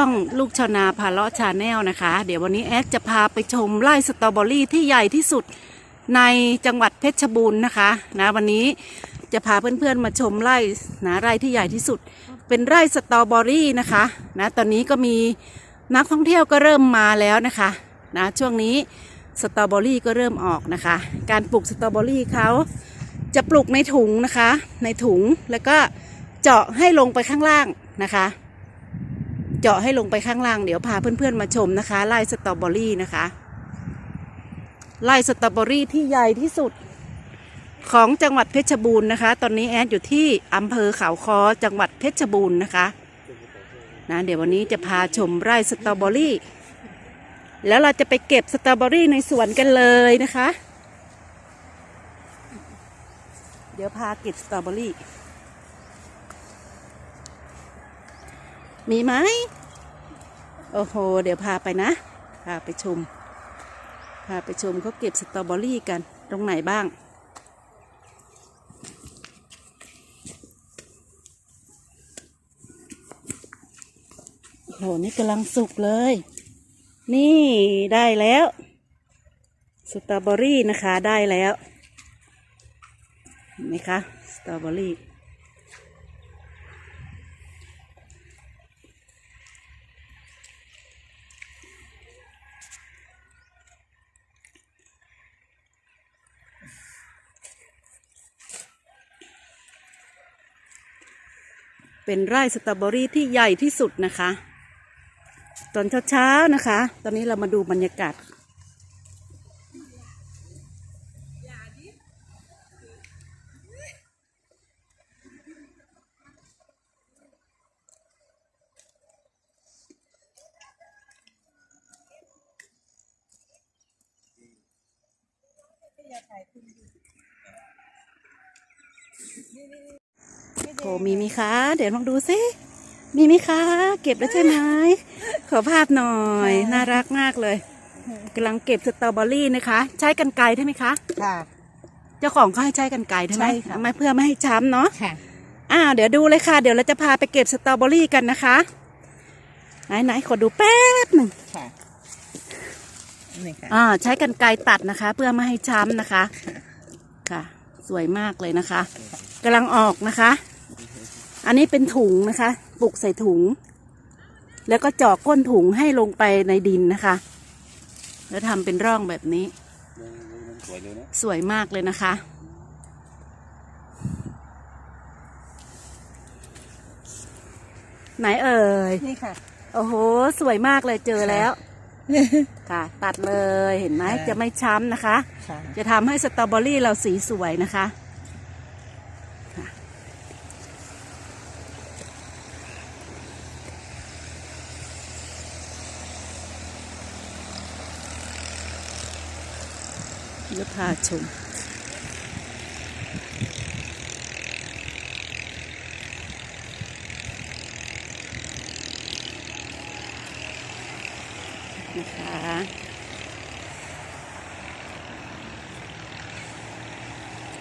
ช่องลูกชาวนาพาเลาะชาแนลนะคะ เดี๋ยววันนี้แอดจะพาไปชมไร่สตรอเบอรี่ที่ใหญ่ที่สุดในจังหวัดเพชรบูรณ์นะคะนะวันนี้จะพาเพื่อนๆมาชมไร่นะไร่ที่ใหญ่ที่สุด เป็นไร่สตรอเบอรี่นะคะนะตอนนี้ก็มีนักท่องเที่ยวก็เริ่มมาแล้วนะคะนะช่วงนี้สตรอเบอรี่ก็เริ่มออกนะคะ การปลูกสตรอเบอรี่เขาจะปลูกในถุงนะคะ ในถุงแล้วก็เจาะให้ลงไปข้างล่างนะคะ เจาะให้ลงไปข้างล่างเดี๋ยวพาเพื่อนๆมาชมนะคะไร่สตรอเบอรี่นะคะไร่สตรอเบอรี่ที่ใหญ่ที่สุด ของจังหวัดเพชรบูรณ์นะคะ ตอนนี้แอดอยู่ที่อำเภอเขาคอจังหวัดเพชรบูรณ์นะคะนะเดี๋ยววันนี้จะพาชมไร่สตรอเบอรี่ แล้วเราจะไปเก็บสตรอเบอรี่ในสวนกันเลยนะคะ เดี๋ยวพาเก็บสตรอเบอรี่ มีไหมโอ้โห เดี๋ยวพาไปนะ พาไปชม พาไปชมเขาเก็บสตรอเบอรี่กัน ตรงไหนบ้าง โอ้โห นี่กำลังสุกเลย นี่ได้แล้ว สตรอเบอรี่นะคะได้แล้วเห็นไหมคะ สตรอเบอรี่ เป็นไร่สตรอเบอรี่ที่ใหญ่ที่สุดนะคะ ตอนเช้าๆนะคะ ตอนนี้เรามาดูบรรยากาศ โหมีมีคะ เดี๋ยวลองดูซิมีมีคะ เก็บแล้วใช่ไหมขอภาพหน่อย น่ารักมากเลยกำลังเก็บสตรอเบอรี่นะคะ ใช้กันไกรใช่ไหมคะ ค่ะ เจ้าของเขาให้ใช้กันไกรใช่ไหมใช่ค่ะไม่เพื่อไม่ให้ช้ำเนาะค่ะอ้าวเดี๋ยวดูเลยค่ะ เดี๋ยวเราจะพาไปเก็บสตรอเบอรี่กันนะคะ ไหนไหนขอดูแป๊บหนึ่งค่ะนี่ค่ะอ่าใช้กันไกรตัดนะคะ เพื่อไม่ให้ช้ำนะคะ ค่ะ สวยมากเลยนะคะกำลังออกนะคะ อันนี้เป็นถุงนะคะ ปลูกใส่ถุง แล้วก็เจาะก้นถุงให้ลงไปในดินนะคะ แล้วทำเป็นร่องแบบนี้ สวยเลยนะสวยมากเลยนะคะ ไหนเอ่ยนี่ค่ะ โอ้โห สวยมากเลยเจอแล้ว ค่ะ ตัดเลยเห็นไหมค่ะจะไม่ช้ำนะคะค่ะจะทำให้สตรอเบอรี่เราสีสวยนะคะค่ะ เดี๋ยวพาชม นะคะ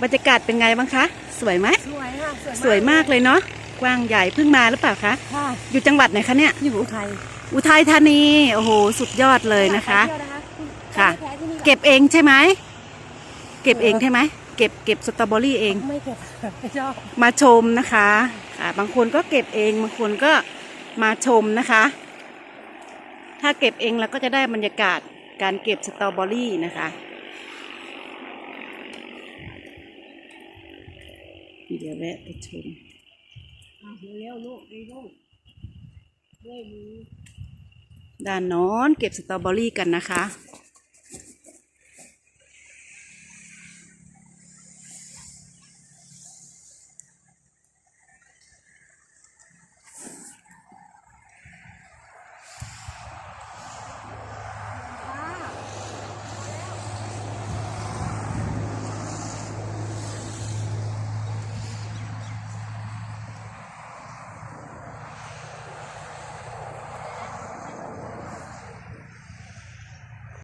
บรรยากาศเป็นไงบ้างคะ สวยไหมสวยค่ะสวยมากเลยเนาะกว้างใหญ่เพิ่งมาหรือเปล่าคะค่ะอยู่จังหวัดไหนคะเนี่ยอยู่อุทัยอุทัยธานีโอ้โหสุดยอดเลยนะคะ ค่ะ เก็บเองใช่ไหม เก็บเองใช่ไหมเก็บเก็บสตรอเบอรี่เอง ไม่เก็บไม่ชอบมาชมนะคะค่ะบางคนก็เก็บเองบางคนก็มาชมนะคะ ถ้าเก็บเองเราก็จะได้บรรยากาศการเก็บสตรอเบอรี่นะคะเดี๋ยวแวะไปชมเร็วลูกเร็วลูกด้วยมือด้านโน้นเก็บสตรอเบอรี่กันนะคะ